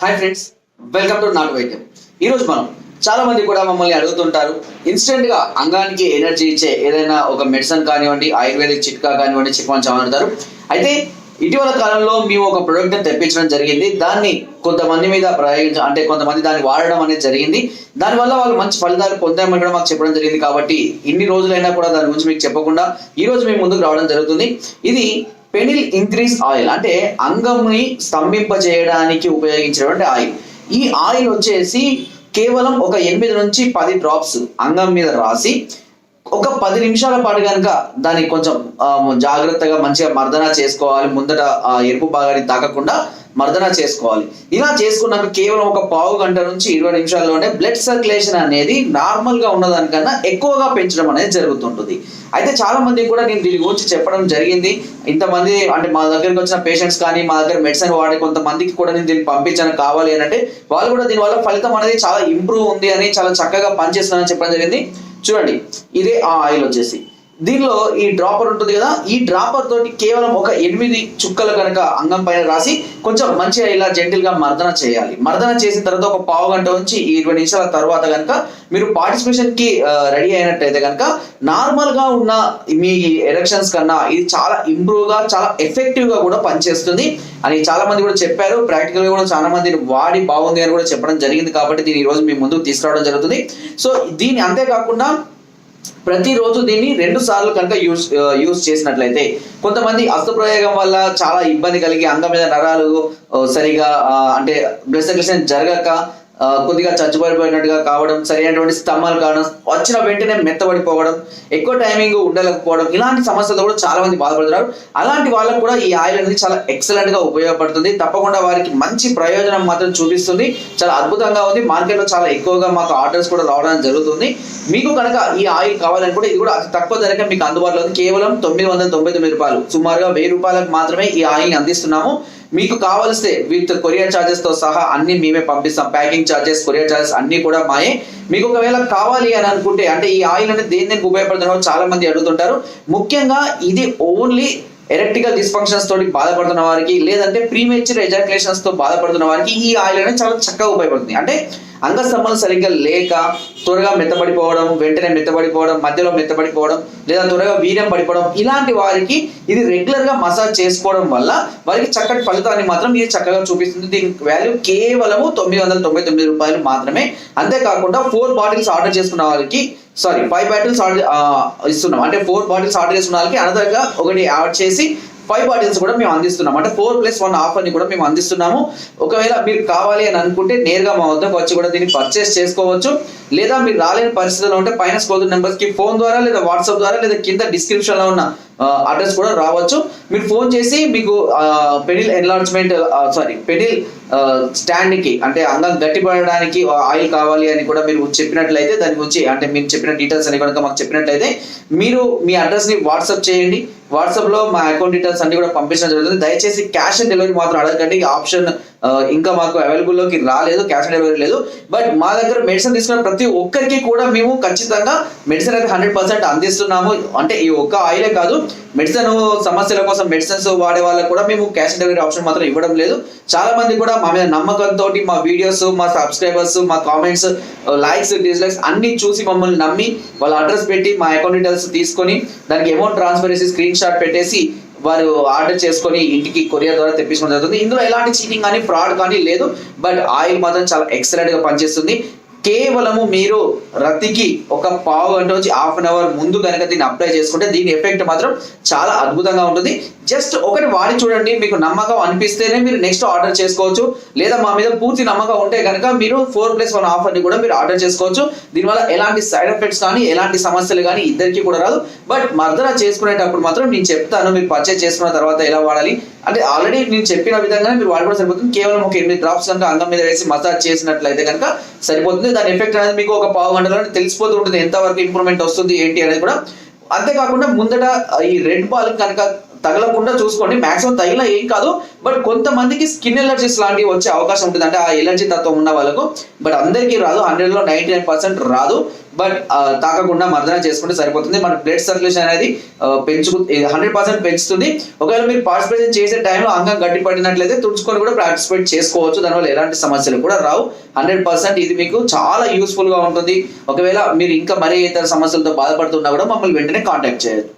Hi friends welcome to నాటు వైద్యం ఈరోజు మనం చాలా మంది కూడా మమ్మల్ని అడుగుతుంటారు. ఇన్స్టెంట్గా అంగానికి ఎనర్జీ ఇచ్చే ఏదైనా ఒక మెడిసిన్ కానివ్వండి ఆయుర్వేదిక్ చిట్కా కానివ్వండి చిట్కాని అంటారు. అయితే ఇటీవల కాలంలో మేము ఒక ప్రోడక్ట్ని తెప్పించడం జరిగింది. దాన్ని కొంతమంది మీద ప్రయోగించ అంటే కొంతమంది దాన్ని వాడడం అనేది జరిగింది. దానివల్ల వాళ్ళు మంచి ఫలితాలు పొందామని కూడా మాకు చెప్పడం జరిగింది. కాబట్టి ఇన్ని రోజులైనా కూడా దాని గురించి మీకు చెప్పకుండా ఈ రోజు మేము ముందుకు రావడం జరుగుతుంది. ఇది పెనిల్ ఇంక్రీజ్ ఆయిల్ అంటే అంగంని స్తంభింప చేయడానికి ఉపయోగించినటువంటి ఆయిల్. ఈ ఆయిల్ వచ్చేసి కేవలం ఒక ఎనిమిది నుంచి పది డ్రాప్స్ అంగం మీద రాసి ఒక పది నిమిషాల పాటు కనుక దానికి కొంచెం జాగ్రత్తగా మంచిగా మర్దన చేసుకోవాలి. ముందట ఆ ఎరుపు భాగాన్ని తాకకుండా మర్దన చేసుకోవాలి. ఇలా చేసుకున్నాక కేవలం ఒక పావు గంట నుంచి ఇరవై నిమిషాల్లోనే బ్లడ్ సర్క్యులేషన్ అనేది నార్మల్గా ఉన్నదానికన్నా ఎక్కువగా పెంచడం అనేది జరుగుతుంటుంది. అయితే చాలా మంది కూడా నేను దీని గురించి చెప్పడం జరిగింది. ఇంతమంది అంటే మా దగ్గరికి వచ్చిన పేషెంట్స్ కానీ మా దగ్గర మెడిసిన్ వాడే కొంతమందికి కూడా నేను దీన్ని పంపించాను కావాలి అని అంటే వాళ్ళు కూడా దీని వల్ల ఫలితం అనేది చాలా ఇంప్రూవ్ ఉంది అని చాలా చక్కగా పనిచేస్తున్నానని చెప్పడం జరిగింది. చూడండి ఇదే ఆ ఆయిల్ వచ్చేసి. దీనిలో ఈ డ్రాపర్ ఉంటుంది కదా ఈ డ్రాపర్ తోటి కేవలం ఒక ఎనిమిది చుక్కలు కనుక అంగం పైన రాసి కొంచెం మంచిగా ఇలా జెంటిల్గా మర్దన చేయాలి. మర్దన చేసిన తర్వాత ఒక పావు గంట నుంచి ఇరవై నిమిషాల తర్వాత కనుక మీరు పార్టిసిపేషన్కి రెడీ అయినట్టయితే కనుక నార్మల్గా ఉన్న మీ ఎలక్షన్స్ కన్నా ఇది చాలా ఇంప్రూవ్గా చాలా ఎఫెక్టివ్గా కూడా పనిచేస్తుంది. అని చాలా మంది కూడా చెప్పారు. ప్రాక్టికల్గా కూడా చాలా మంది వాడి బాగుంది అని కూడా చెప్పడం జరిగింది కాబట్టి దీని ఈ రోజు మీ ముందుకు తీసుకురావడం జరుగుతుంది. సో దీని అంతేకాకుండా ప్రతిరోజు దీన్ని రెండు సార్లు కనుక యూస్ యూజ్ చేసినట్లయితే కొంతమంది అస్త్రప్రయోగం వల్ల చాలా ఇబ్బంది కలిగి అంగం మీద నరాలు సరిగా అంటే బ్లడ్ సర్క్యులేషన్ జరగక కొద్దిగా చచ్చుపడిపోయినట్టుగా కావడం సరైనటువంటి స్తంభాలు కావడం వచ్చిన వెంటనే మెత్తబడిపోవడం ఎక్కువ టైమింగ్ ఉండలేకపోవడం ఇలాంటి సమస్యలు కూడా చాలా మంది బాధపడుతున్నారు. అలాంటి వాళ్ళకు కూడా ఈ ఆయిల్ అనేది చాలా ఎక్సలెంట్గా ఉపయోగపడుతుంది. తప్పకుండా వారికి మంచి ప్రయోజనం మాత్రం చూపిస్తుంది. చాలా అద్భుతంగా ఉంది. మార్కెట్లో చాలా ఎక్కువగా మాకు ఆర్డర్స్ కూడా రావడం జరుగుతుంది. మీకు కనుక ఈ ఆయిల్ కావాలనుకుంటే ఇది కూడా అతి తక్కువ ధరకే మీకు అందుబాటులో ఉంది. కేవలం తొమ్మిది వందల తొంభై తొమ్మిది రూపాయలు. సుమారుగా వెయ్యి రూపాయలకు మాత్రమే ఈ ఆయిల్ని అందిస్తున్నాము. మీకు కావలిస్తే విత్ కొరియర్ చార్జెస్తో సహా అన్ని మేమే పంపిస్తాం. ప్యాకింగ్ చార్జెస్ కొరియర్ చార్జెస్ అన్ని కూడా మాయే. మీకు ఒకవేళ కావాలి అని అనుకుంటే అంటే ఈ ఆయిల్ అనేది దేని దేనికి ఉపయోగపడుతున్నారో చాలా మంది అడుగుతుంటారు. ముఖ్యంగా ఇది ఓన్లీ ఎలక్ట్రికల్ డిస్ఫంక్షన్స్ తోటి బాధపడుతున్న వారికి లేదంటే ప్రీమేచర్ ఎజాక్యులేషన్స్తో బాధపడుతున్న వారికి ఈ ఆయిల్ అనేది చాలా చక్కగా ఉపయోగపడుతుంది. అంటే అంగ సంబంధం సరిగ్గా లేక త్వరగా మెత్తబడిపోవడం వెంటనే మెత్తబడిపోవడం మధ్యలో మెత్తబడిపోవడం లేదా త్వరగా వీర్యం పడిపోవడం ఇలాంటి వారికి ఇది రెగ్యులర్గా మసాజ్ చేసుకోవడం వల్ల వారికి చక్కటి ఫలితాన్ని మాత్రం ఇది చక్కగా చూపిస్తుంది. దీని వాల్యూ కేవలము తొమ్మిది వందల తొంభై తొమ్మిది రూపాయలు మాత్రమే. అంతేకాకుండా ఫోర్ బాటిల్స్ ఆర్డర్ చేసుకున్న వారికి సారీ ఫైవ్ బాటిల్స్ ఆర్డర్ ఇస్తున్నాం. అంటే ఫోర్ బాటిల్స్ ఆర్డర్ చేసుకున్న వాళ్ళకి అనదర్గా ఒకటి యాడ్ చేసి ఫైవ్ బాటిల్స్ కూడా మేము అందిస్తున్నాం. అంటే ఫోర్ ప్లస్ వన్ ఆఫర్ని కూడా మేము అందిస్తున్నాము. ఒకవేళ మీరు కావాలి అని అనుకుంటే నేరుగా మా వద్దకు వచ్చి కూడా దీన్ని పర్చేస్ చేసుకోవచ్చు. లేదా మీరు రాలేని పరిస్థితిలో ఉంటే పైన స్కోర్ నెంబర్స్కి ఫోన్ ద్వారా లేదా వాట్సాప్ ద్వారా లేదా కింద డిస్క్రిప్షన్లో ఉన్న అడ్రస్ కూడా రావచ్చు. మీరు ఫోన్ చేసి మీకు పెడిల్ ఎన్లార్జ్మెంట్ సారీ పెడిల్ స్టాండ్కి అంటే అంగం గట్టిపడడానికి ఆయిల్ కావాలి అని కూడా మీరు చెప్పినట్లయితే దాని గురించి అంటే మీరు చెప్పిన డీటెయిల్స్ అని కనుక మాకు చెప్పినట్లయితే మీరు మీ అడ్రస్ని వాట్సాప్ చేయండి. వాట్సాప్లో మా అకౌంట్ డీటెయిల్స్ అన్ని కూడా పంపించడం జరుగుతుంది. దయచేసి క్యాష్ ఆన్ డెలివరీ మాత్రం అడగండి ఆప్షన్ ఇంకా మాకు అవైలబుల్లోకి రాలేదు క్యాష్ ఆన్ డెలివరీ లేదు. బట్ మా దగ్గర మెడిసిన్ తీసుకున్న ప్రతి ఒక్కరికి కూడా మేము ఖచ్చితంగా మెడిసిన్ అయితే హండ్రెడ్ పర్సెంట్ అందిస్తున్నాము. అంటే ఈ ఒక్క ఆయిలే కాదు మెడిసిన్ సమస్యల కోసం మెడిసిన్స్ వాడే వాళ్ళకి కూడా మేము క్యాష్ ఆన్ డెలివరీ ఆప్షన్ మాత్రం ఇవ్వడం లేదు. చాలా మంది కూడా మా మీద నమ్మకంతో మా వీడియోస్ మా సబ్స్క్రైబర్స్ మా కామెంట్స్ లైక్స్ డిస్లైక్స్ అన్ని చూసి మమ్మల్ని నమ్మి వాళ్ళ అడ్రస్ పెట్టి మా అకౌంట్ డీటెయిల్స్ తీసుకొని దానికి అమౌంట్ ట్రాన్స్ఫర్ చేసి స్క్రీన్ షాట్ పెట్టేసి వారు ఆర్డర్ చేసుకొని ఇంటికి కొరియర్ ద్వారా తెప్పించడం జరుగుతుంది. ఇందులో ఎలాంటి చీటింగ్ కానీ ఫ్రాడ్ కానీ లేదు. బట్ ఆయిల్ మాత్రం చాలా ఎక్సలెంట్గా పనిచేస్తుంది. కేవలము మీరు రతికి ఒక పావు గంట వచ్చి హాఫ్ అన్ అవర్ ముందు కనుక దీన్ని అప్లై చేసుకుంటే దీని ఎఫెక్ట్ మాత్రం చాలా అద్భుతంగా ఉంటుంది. జస్ట్ ఒకటి వాడి చూడండి మీకు నమ్మకం అనిపిస్తేనే మీరు నెక్స్ట్ ఆర్డర్ చేసుకోవచ్చు. లేదా మా మీద పూర్తి నమ్మకం ఉంటే కనుక మీరు ఫోర్ ప్లస్ వన్ ఆఫర్ని కూడా మీరు ఆర్డర్ చేసుకోవచ్చు. దీనివల్ల ఎలాంటి సైడ్ ఎఫెక్ట్స్ కానీ ఎలాంటి సమస్యలు కానీ ఇద్దరికి కూడా రాదు. బట్ మర్దరా చేసుకునేటప్పుడు మాత్రం నేను చెప్తాను మీరు పర్చేస్ చేసుకున్న తర్వాత ఎలా వాడాలి అంటే ఆల్రెడీ నేను చెప్పిన విధంగా మీరు వాడుకోవడం సరిపోతుంది. కేవలం ఒక ఎనిమిది డ్రాప్స్ అంటే అంగం మీద వేసి మసాజ్ చేసినట్లయితే కనుక సరిపోతుంది. దాని ఎఫెక్ట్ అనేది మీకు ఒక పావు గంటలో తెలిసిపోతూ ఉంటుంది. ఎంతవరకు ఇంప్రూవ్మెంట్ వస్తుంది ఏంటి అనేది కూడా. అంతేకాకుండా ముందట ఈ రెడ్ బాల్ కనుక తగలకుండా చూసుకోండి. మాక్సిమం తగిలిన ఏం కాదు. బట్ కొంతమందికి స్కిన్ ఎలర్జీస్ లాంటివి వచ్చే అవకాశం ఉంటుంది. అంటే ఆ ఎలర్జీ తత్వం ఉన్న వాళ్ళకు. బట్ అందరికీ రాదు. హండ్రెడ్లో నైన్టీ నైన్ పర్సెంట్ రాదు బట్ తాకకుండా మర్దన చేసుకుంటే సరిపోతుంది. మన బ్లడ్ సర్క్యులేషన్ అనేది ఆ, పెంచుకు హండ్రెడ్ పర్సెంట్ పెంచుతుంది. ఒకవేళ మీరు పార్టిసిపేషన్ చేసే టైంలో అంగం గట్టి పడినట్లయితే తుడుచుకొని కూడా పార్టిసిపేట్ చేసుకోవచ్చు. దానివల్ల ఎలాంటి సమస్యలు కూడా రావు. హండ్రెడ్ పర్సెంట్ ఇది మీకు చాలా యూస్ఫుల్గా ఉంటుంది. ఒకవేళ మీరు ఇంకా మరే ఇతర సమస్యలతో బాధపడుతున్నా కూడా మమ్మల్ని వెంటనే కాంటాక్ట్ చేయొచ్చు.